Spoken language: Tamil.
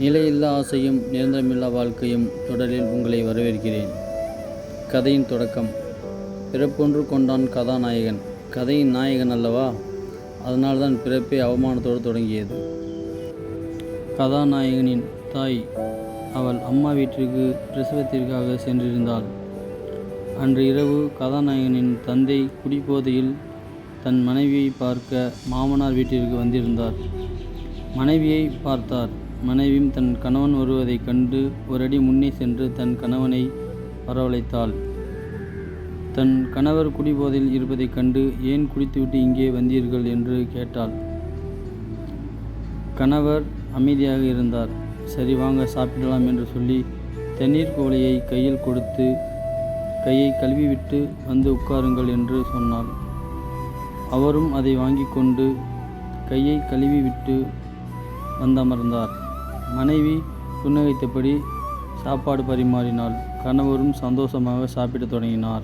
நிலையில்லா ஆசையும் நிரந்தரமில்லா வாழ்க்கையும் தொடரில் உங்களை வரவேற்கிறேன். கதையின் தொடக்கம். பிறப்பொன்று கொண்டான் கதாநாயகன். கதையின் நாயகன் அல்லவா? அதனால்தான் பிறப்பே அவமானத்தோடு தொடங்கியது. கதாநாயகனின் தாய் அவள் அம்மா வீட்டிற்கு பிரசவத்திற்காக சென்றிருந்தாள். அன்று இரவு கதாநாயகனின் தந்தை குடிபோதையில் தன் மனைவியை பார்க்க மாமனார் வீட்டிற்கு வந்திருந்தார். மனைவியை பார்த்தார். மனைவியும் தன் கணவன் வருவதைக் கண்டு ஒரு அடி முன்னே சென்று தன் கணவனை வரவழைத்தாள். தன் கணவர் குடிபோதையில் இருப்பதைக் கண்டு ஏன் குடித்துவிட்டு இங்கே வந்தீர்கள் என்று கேட்டாள். கணவர் அமைதியாக இருந்தார். சரி வாங்க சாப்பிடலாம் என்று சொல்லி தண்ணீர் கோலையை கையில் கொடுத்து கையை கழுவிவிட்டு வந்து உட்காருங்கள் என்று சொன்னார் அவரும் அதை வாங்கி கொண்டு கையை கழுவிவிட்டு வந்தமர்ந்தார். மனைவி புன்னகைத்தபடி சாப்பாடு பரிமாறினாள். கணவரும் சந்தோஷமாக சாப்பிடத் தொடங்கினார்.